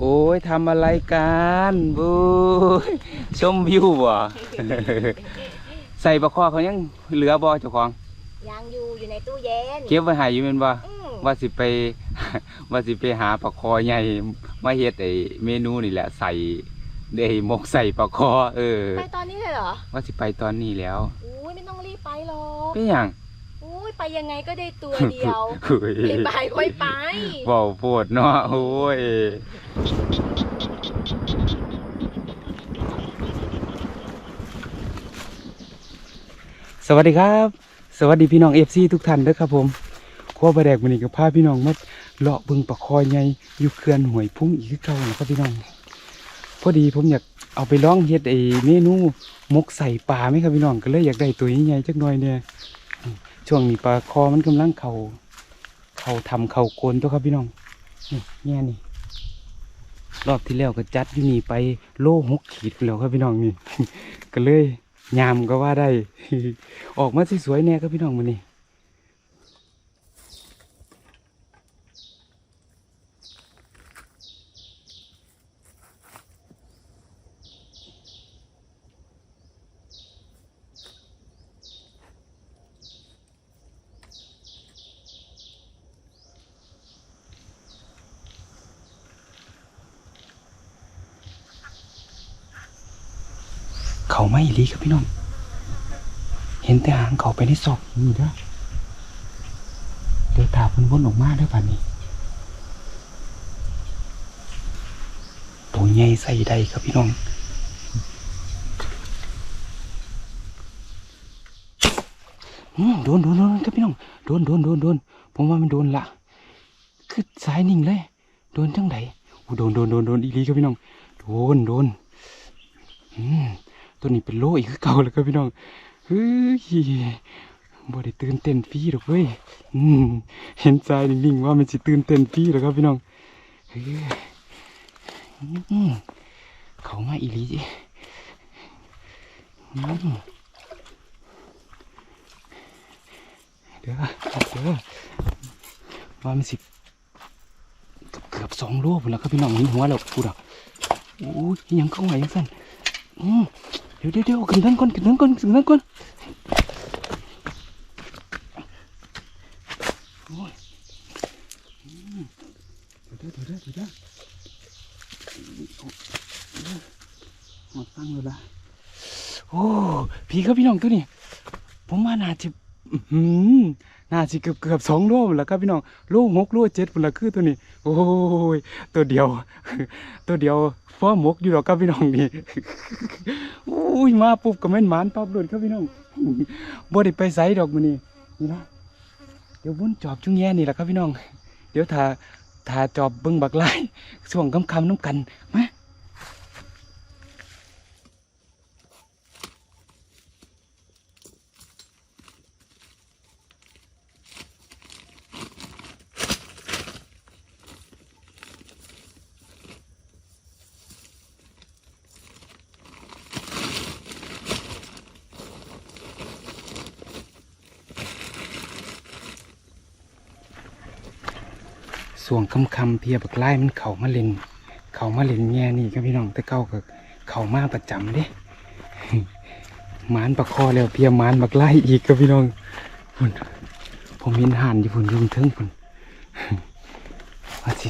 โอ้ยทำอะไรกันบูยชมวิวบ่ใส่ปลาคอเขายังเหลือบ่เจ้าของยังอยู่อยู่ในตู้เย็นเก็บไว้ให้อยู่แม่นบ่อืมว่าสิไปว่าสิไปหาปลาคอใหญ่มาเฮ็ดไอ้เมนูนี่แหละใส่ได้หมกใส่ปลาคอ เออ ไปตอนนี้เลยเหรอ ว่าสิไปตอนนี้แล้วอุ้ยไม่ต้องรีบไปหรอกเป็นหยังอุ้ ยไปยังไงก็ได้ตัวเดียวเฮ้ยรีบไปค่อยไปเว้าโพดเนาะโอ้ยสวัสดีครับ สวัสดีพี่น้องเอฟซีทุกท่านเด้อครับผมครัวบะแดกมันนี้กับพาพี่น้องมาเลาะเบึงปลาคอยใหญ่อยู่เขื่อนห้วยพุ่งอีกคือเก่านะครับพี่น้อง พอดีผมอยากเอาไปลองเฮ็ดไอ้เมนูหมกใส่ปลาไหมครับพี่น้องก็เลยอยากได้ตัวใหญ่ๆจักหน่อยเนี่ย ช่วงนี้ปลาคอมันกำลังเขาเขาทำเขาโกนตัวครับพี่น้องนี่แง่นี่ รอบที่แล้วก็จัดอยู่นี่ไปโล่หกขีดแล้วครับพี่น้องนี่ ก็เลยยามก็ว่าได้ ออกมาสวยๆแน่ครับพี่น้องมันนี่ ไม่อีหลีครับพี่น้อง เห็นแต่หางเขาไปในซอกนี่เด้อเดี๋ยวตาเพิ่นวนออกมาเด้ป่านนี้ตัวใหญ่ใส่ได้ครับพี่น้องอืมโดนโดนโดนครับพี่น้องโดนโดนโดนโดนผมว่ามันโดนละคือสายนิ่งเลย โดนจังไดโดนโดนโดนโดนอีลีครับพี่น้อง โดนโดนอืม ตัวนี้เป็นโลอีกคือเก่าแล้วครับพี่น้องเฮ้ยบ่ได้ตื่นเต้นฟีหรอกเว้ยเห็นใจนิ่งๆว่ามันสิตื่นเต้นฟีหรอกครับพี่น้องเฮ้ยเขามาอีลีจิเดี๋ยวเดี๋ยวว่ามันสิเกือบเกือบสองโลพุ่นแล้วครับพี่น้องมีหัวแล้วพูดอะโอ้ยยังเข้าไหวยังสั่นอืม เดี๋ยวเดี๋ยวเดี๋ยวขึ้นทั้งก่อนขึ้นทั้งก่อนขึ้นทั้งก่อนโอ้ยเดี๋ยวเดี๋ยวเดี๋ยวเดี๋ยวยหมดตั้งเลยละโอ้พี่ครับพี่น้องตัวนี้ผมว่าน่าจะอื้อหือ น่าจะเกือบเกือบสองโลแล้วครับพี่น้องโลหกโลเจ็ดพุ่นละคือตัวนี้ โอ้ยตัวเดียว ตัวเดียวฟ้อหมกอยู่หรอกครับพี่น้องนี่โอ้ยมาปุ๊บก็แม่นหมานปั๊บโดนครับพี่น้องบ่ได้ไปไสดอกมื้อนี้นี่นะเดี๋ยววุ้นจอบจุ้งแย่นี่แหละครับพี่น้อง เดี๋ยวถ้าถ้าจอบเบิ้งบักไล่ส่วงคำคำๆน้ำกันมา ส่วงคำคำเพียบักไล่มันเข่ามาเล่นเข่ามาเล่นแง่นี่ครับพี่น้องแต่เก้าก็เข่ามาประจำเด้มานประคอแล้วเพียมานบักไล่อีกครับพี่น้องพุ่นผมเห็นห่านอยู่พุ่นอยุงเทิงพุ่นว่าสิ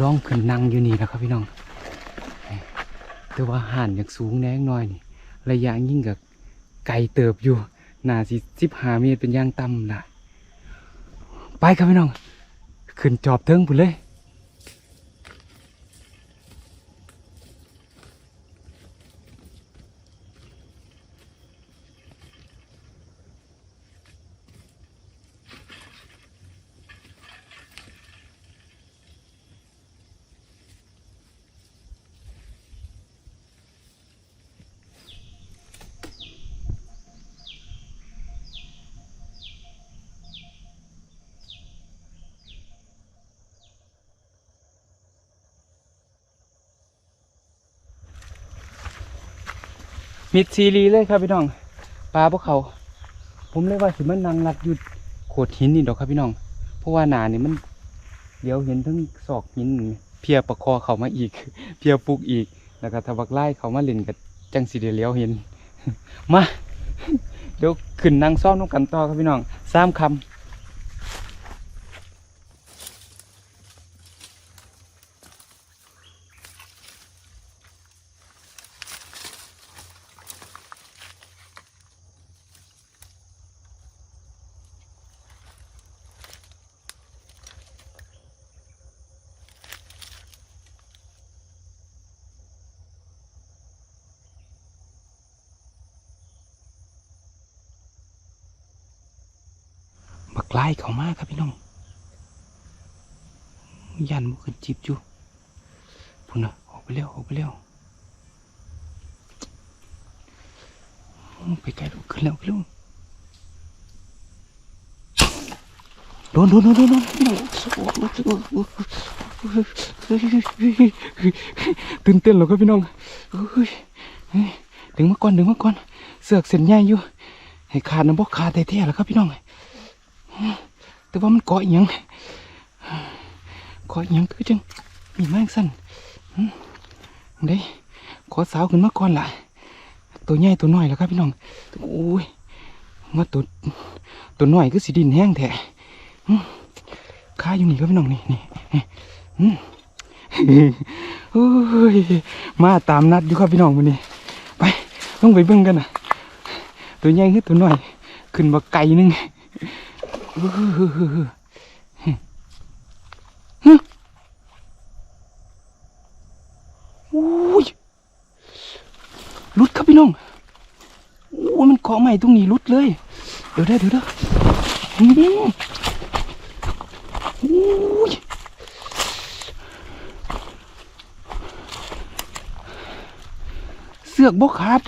ร้องขึ้นนั่งอยู่นี่แล้วครับพี่น้องแต่ว่าห่านอยากสูงแน่น้อยนี่ ระยะยิ่งกับไกลเติบอยู่น่าสิสิบหาเมตรเป็นย่างต่ำล่ะ ไปครับพี่น้อง ขึ้นจอบเทิงพุ่นเลย มิดซีรีเลยครับพี่น้องปลาพวกเขา ผมเลยว่าสิมันนางรัดอยู่โขดหินนี่ดอกครับพี่น้อง เพราะว่าหนานี่มันเดี๋ยวเห็นทั้งศอกหินเพียประคอเขามาอีก เพียปลูกอีกแล้วก็ทบักไล่เขามาเล่นกับจังสีเดียวเลี้ยวเห็น มาเดี๋ยวขึ้นนั่งซ้อมน้องกันต่อครับพี่น้องสามคำ ไล่เขามาครับพี่น้องยันมันขึ้นจิบอยู่พุ่นนะออกไปเร็วออกไปเร็วไปไกลลูกขึ้นแล้วขึ้นแล้วโดนโดนโดนโดนโดนตื่นเต้นแล้วครับพี่น้องเฮ้ยเฮ้ยดึงมาก่อนดึงมาก่อนเสือกเส้นใหญ่อยู่ให้ขาดนะบอกขาดแท้ๆแล้วครับพี่น้อง แต่ว่ามันเกาะอีหยังขออีหยังคือจังมีแมงสั่นเด้ขอสาวขึ้นมาก่อนล่ะ ตัวใหญ่ตัวน้อยแล้วครับพี่น้องโอ้ยมาตัวตัวน้อยคือสีดินแห้งแท้ข้าอยู่นี่ครับพี่น้องนี่นี่โอ้ยมาตามนัดอยู่ครับพี่น้องวันนี้ไปต้องไปเบิ่งกันนะตัวใหญ่คือตัวน้อย ขึ้นมาไกลนึง อุ้ยรุดครับพี่น้องโอ้ยมันเกาะใหม่ตรงนี้รุดเลย เดี๋ยวได้เดี๋ยวได้ออื้อหืออุ้ยเสือกบกขาด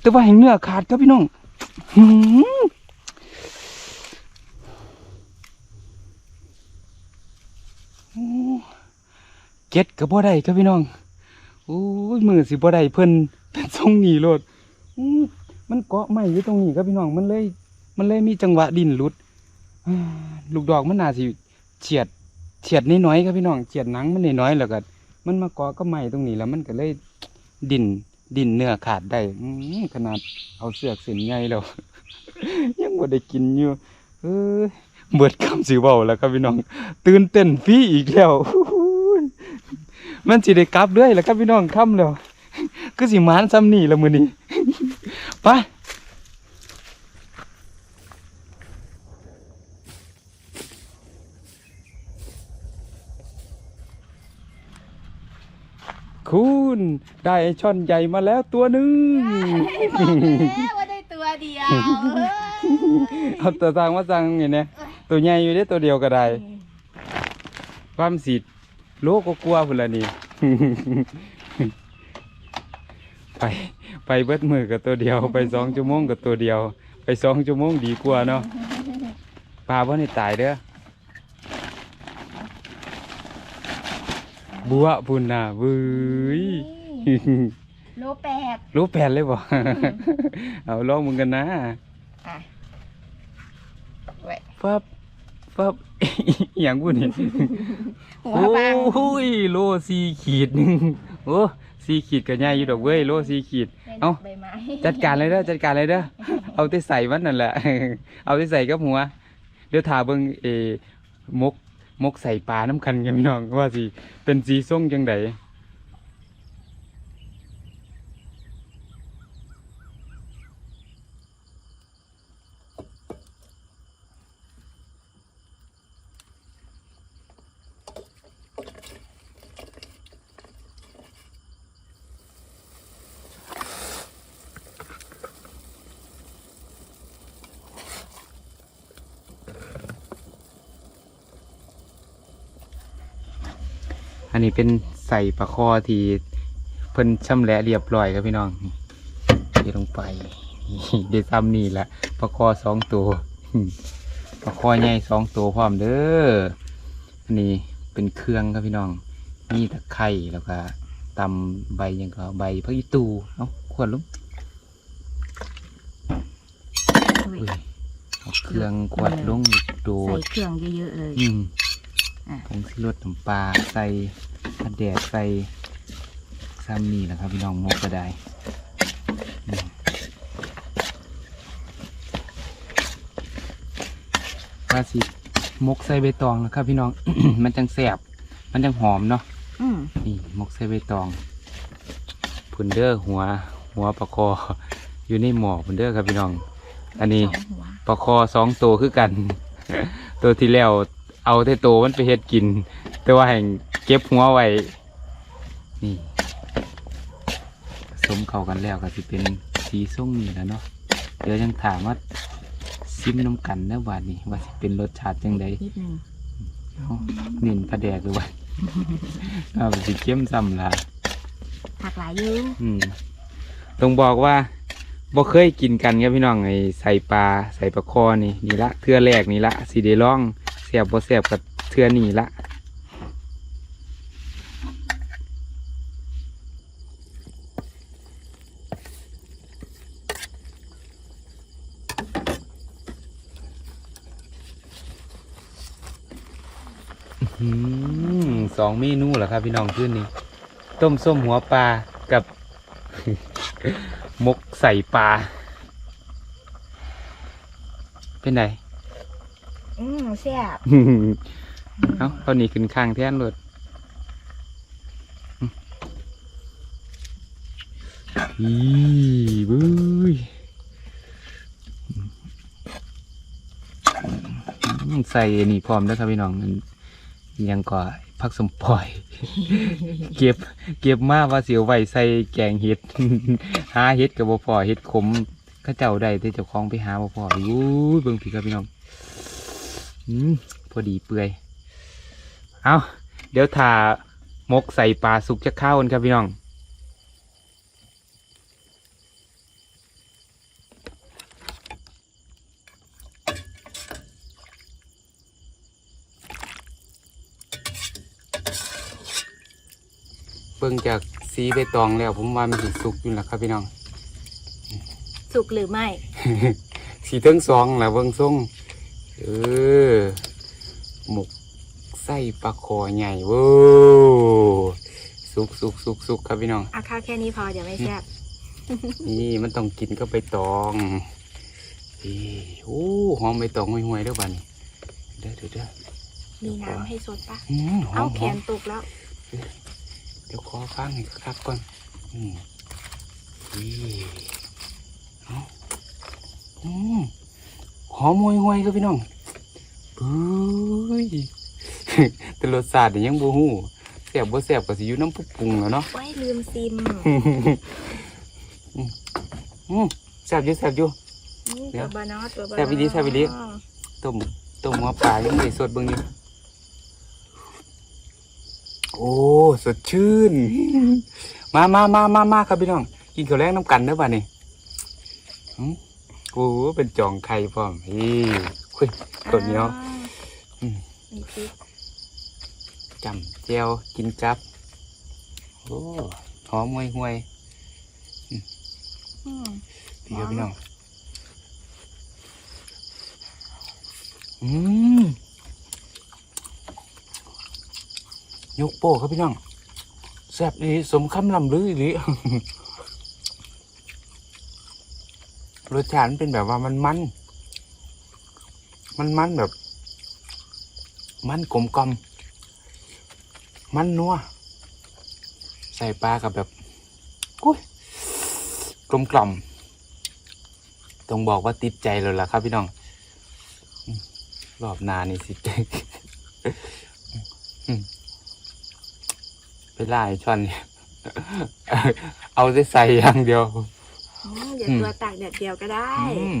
แต่ว่าแห่งเนื้อขาดครับพี่น้องอื้อหือโอ้ เก็ดกับบ่ได้ครับพี่น้องโอ้ยมือสิบ่ได้เพิ่นเป็นทรงหนีโลดมันเกาะไม่อยู่ตรงนี้ครับพี่น้องมันเลย มันเลยมีจังหวะดินหลุดลูกดอกมันน่าสิเฉียดเฉียดน้อยๆครับพี่น้องเฉียดหนังมันน้อยๆแล้วก็มันมาเกาะก็ไม่ตรงนี้แล้วมันก็เลยดินดินเนื้อขาดได้อขนาดเอาเสือกเส้นใหญ่แล้วยังบ่ได้กินอยู่เออเบิดคำสิเว้าแล้วครับพี่น้อง ตื่นเต้นฟรีอีกแล้ว มันสิได้กลับด้วยแล้วครับพี่น้องค่ำแล้วคือสิหมานซ้ำนี่ละมื้อนี้ไปคุณได้ช่อนใหญ่มาแล้วตัวหนึ่งบอกแล้วว่าได้ตัวเดียวเฮ้ยเอาตัวสร้างมาสร้างไงเนี่ยตัวใหญ่อยู่ได้ตัวเดียวก็ได้ความสิ โลก็กลัวพุ่นละนี่ ไปไปเบิดมือกับตัวเดียว ไปสองชั่วโมงกับตัวเดียว ไปสองชั่วโมงดีกว่าเนาะปลาบ่ได้ตายเด้อบัวพุ่นน่ะเว้ยโลแปดรู้แผนเลยบ่ เอาลองมึงกันนะอะ เว้ยฟับฟับ อหย่างพูดนี่หัวบางโอ้ยโลสี่ขีดหนึงโอ้สี่ขีดก็ใหญ่อยู่ดอกเว้ยโลสี่ขีด เอ้า ใบไม้จัดการเลยเด้อจัดการเลยเด้อเอาแต่ใส่มันนั่นแหละ เอาแต่ใส่กับหัว เดี๋ยวถาเบิ่งเออมกมกใส่ปลาน้ำคันกันพี่น้องว่าสิเป็นสีส้มจังได นนี้เป็นใส่ปลาคอที่เพิ่นชำแหละเรียบร้อยครับพี่น้องนี่เทลงไปนี่ได้ซ้ำนี่แหละปลาคอสองตัวปลาคอใหญ่สองตัวพร้อมเด้ออันนี้เป็นเครื่องครับพี่น้องมีตะไคร่แล้วก็ตำใบหยังก็ใบพักอีตูเอ้าขวดลงอุ้ยเอาเครื่องขวดลงดูใส่ดเครื่องเยอะๆเลยอืมอะผงชูรสน้ำปลาใส่กระ แดดใส่ซ้ำนี่แหละครับพี่น้องมกก็ได้อืมว่าสิมกใส่ใบตองนะครับ พี่น้อง มันจังแสบมันจังหอมเนาะอืมนี่มกใส่ใบตองพุนเดอร์หัว หัวปลาคอ อยู่ในหมอพุนเดอร์ครับพี่น้อง อันนี้สองหัวปลาคอสองตัวคือกัน ตัวที่แล้วเอาแต่ตัวมันไปเฮ็ดกิน แต่ว่าแห่ง เก็บหัวไว้ นี่ผสมเข้ากันแล้วก็สิเป็นสีส้มนี่แหล้วเนาะ เดี๋ยวยังถามว่าซิมน้ำกันนะบาดนี้ว่าสิเป็นรสชาติจังใดนิดนึงเอ้าเน้นปลาแดกหรือว่าเอาไปสิเข้มซ้ำละผักหลายอยูอืมต้องบอกว่าบ่เคยกินกันครับพี่น้องไอ้ใส่ปลาใส่ปลาคอนี่นี่ละเทื่อแรกนี่ละสิได้ลองเสียบบ่เสียบกับเทื่อนี่ละ สองเมนูเหรอครับ พี่น้องขึ้นนี่ต้มส้มหัวปลากับ มกใส่ปลา เป็นไงอืมแซ่บเอ้าตอนนี้ขึ้นข้างแท่นรถอีบุ้ยอืมใส่อันนี่พร้อมแล้วครับพี่น้องอัน ยังก็พักสมปล่อย เก็บ เก็บมาว่าเสียวไว้ใส่แกงเห็ด หาเห็ดกับบ่พอเห็ดขมข้าเจ้าได้แต่เจ้าของไปหาบ่พออู้เบิ่งพี่ครับพี่น้องอืมพอดีเปื่อย เอาเดี๋ยวถ่ามกใส่ปลาสุกจะเข้ากันครับพี่น้อง เบิ่งจากสีใบตองแล้วผมว่ามันสิสุกอยู่แล้วครับพี่น้อง สุกหรือไม่ สีเทั้งสองแหละเบิ่งทรงเออหมกไส้ปลาคอใหญ่เว้ยสุกสุกสุกสุกครับพี่น้อง เอาข้าวแค่นี้พอเดี๋ยวไม่แซ่บนี่มันต้องกินก็ใบตองนี่โอ้หอมใบตองห่วยๆเด้อบ้านี่เด้อเด้อเด้อมีน้ำให้สดปะอืมหอเอามแขหอมนตกแล้ว เดี๋ยวขอฟังให้ครับก่อนอืมนี่เอาอืมหอมห่วยๆครับพี่น้องเฮ้ยแต่รสชาตินี่ยังบ่ฮู้แซ่บบ่แซ่บก็สิอยู่น้ำผู้ปรุงแล้วเนาะไว้ลืมซิมอืมแซ่บอยู่แซ่บอยู่นี่เดี๋ตัยววบานอตัวบาแซ่บอีหลีแซ่บอีหลีต้มต้มหัวปลายังไม่ได้สดเบิ่งอยู่ โอ้ สดชื่น มามามามามาครับพี่น้อง กินข้าวแรงน้ำกันเด้อบ้านี่หืมโอ้เป็นจองไข่พร้อมฮีคุยตัวเหนียวอืมมีพริกจำเจียวกินจับ โอ้หอมห่วยห่วยอืมๆพี่ครับพี่น้อง อืม ยกโป้ครับพี่น้องแซ่บดีสมคำลำลืออีหลีรสชาติมันเป็นแบบว่ามันมัน มันมันแบบ มันกลมกลอมมันนัวใส่ปลากับแบบกุ้ยกลมกล่อมต้องบอกว่าติดใจเลยล่ะครับพี่น้อง รอบนานี่สิอืม ไปล่าไอ้ช่อนเนี่ยเอาได้ใส่อย่างเดียวอืมเดี๋ยวอืมตัวตากแดดเดียวก็ได้ อืม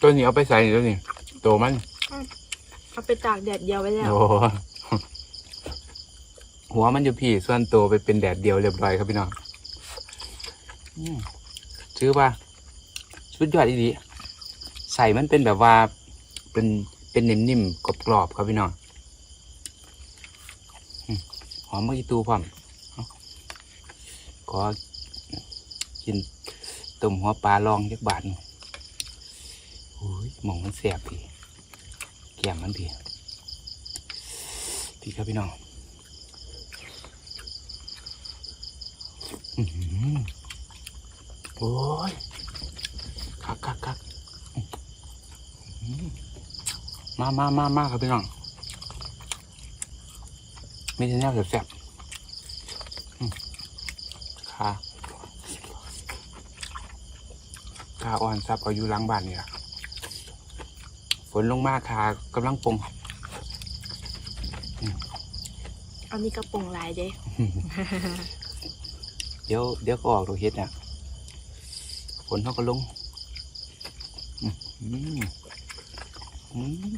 ตัวนี้เอาไปใส่ตัวนี้ตัวมันเอาไปตากแดดเดียวไว้แล้ว โอ้หัวมันอยู่พี่ส่วนตัวไปเป็นแดดเดียวเรียบร้อยครับพี่น้องอืมชื่อว่าชุดยอดอีดีใส่มันเป็นแบบว่าเป็นเป็นนิ่มๆกรอบๆครับพี่น้องอืมห อมมะกีตูพร้อมขอกินต้มหัวปลาลองจักบาทหนึ่งโอ้ยหมองมันแสบพี่แก้มมันพี่พี่ครับพี่น้องโอ้ยคักคักคักมามามามาครับพี่น้อง ม่ใช่แนวแซ่บๆอื้อขาขาอ่อนซับเอาอยู่หล้างบ้านนี่ล่ะฝนลงมาขากำลังปงอันนี้กระโปรงลายเด้ เดี๋ยวเดี๋ยวก็ออกดอกเห็ดอะฝนเขาก็ลง อืมอืมอืม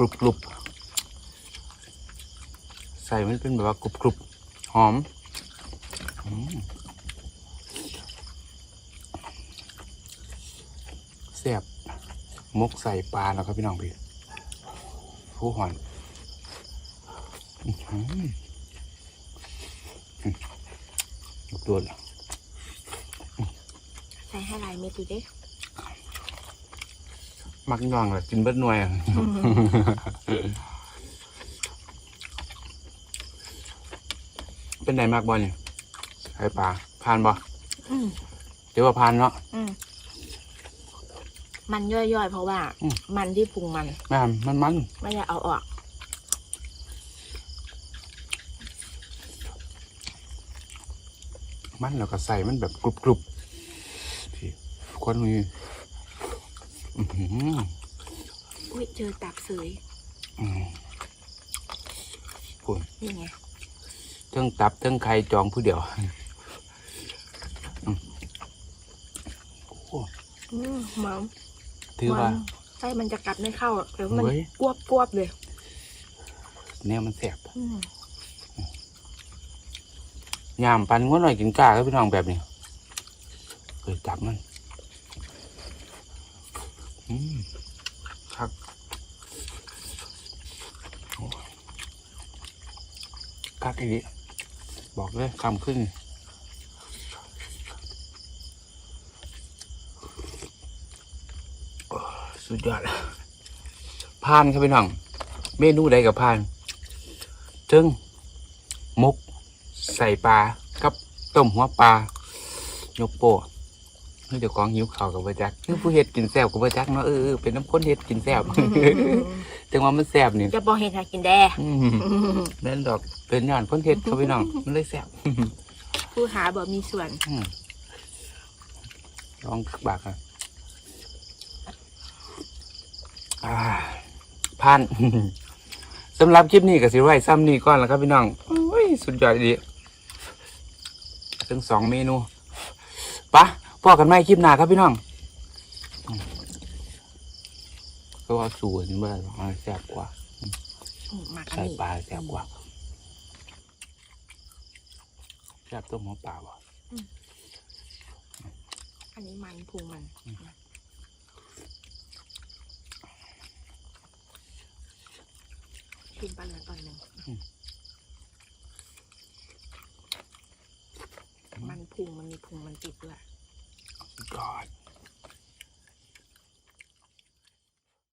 กรุบกรุบใส่มันเป็นแบบว่ากรุบกรุบหอมแซ่บมกใส่ปลาแล้วครับพี่น้องพี่ผู้หอนอื้อหือลูกโดดใส่ให้ลายเม็ดดูด้ มักย่องเลยกินเบิดหน่วยอะเป็นไหนมากบอลนี่ไข่ปลาพานบ่อืมเดี๋ยวว่าพานเนาะ อืมมันย่อยๆ เพราะว่า อืม มันที่พุงมัน แม่นมันมันไม่ได้เอาออกมันแล้วก็ใส่มันแบบกรุบกรุบพี่คนมี อื้อหืออุ้ยเจอตับเสยอืมคุณนี่ไงเทิงตับเทิงไข่จองผู้เดียวอืมโอ้อืมหมันถือว่าไส้มันจะกัดไม่เข้าเดี๋ยวมันเฮ้ยกวบกวบๆเลยแนวมันแสบอืมยามปันงดหน่อยกินกล้าก็พี่น้องแบบนี้เคยจับมันอืม ครับโอ้คักอีดีบอกเลยคำขึ้นสุดยอดพานครับพี่น้อง เมนูใดกับพานจึงมก ใส่ปลากับต้มหัวปลายกโป้ เดี๋ยวของหิวข่าวกับประจักคือผู้เฮ็ดกินแซ่บกับประจักเนาะเออเออเป็นน้ำข้นเฮ็ดกินแซ่บจังว่ามันแซ่บนี่จะบอกเห็นให้กินแดอืมแม่นดอกเป็นย้อนคนเฮ็ดครับพี่น้องมันเลยแซ่บผู้หาบ่มีส่วนอืมลองบากอะอ่าผ่านสำหรับคลิปนี้ก็สิไว้ซ้ำนี่ก่อนแล้วครับพี่น้องโอ้ยสุดยอดดีทั้งสองเมนูปะ พอกันไหมคลิปหน้าครับพี่น้องอืมก็ว่าสูตรนี่เมื่อไหร่เอาแซ่บกว่าอืมหมักอันใส่นี้ปลาแซ่บกว่าแซ่บต้มหัวปลาบ่อันนี้มันพุงมันชิมปลาเหลือต่อยหนึ่งมันพุงมันมีพุงมันติดด้วย สุดยอด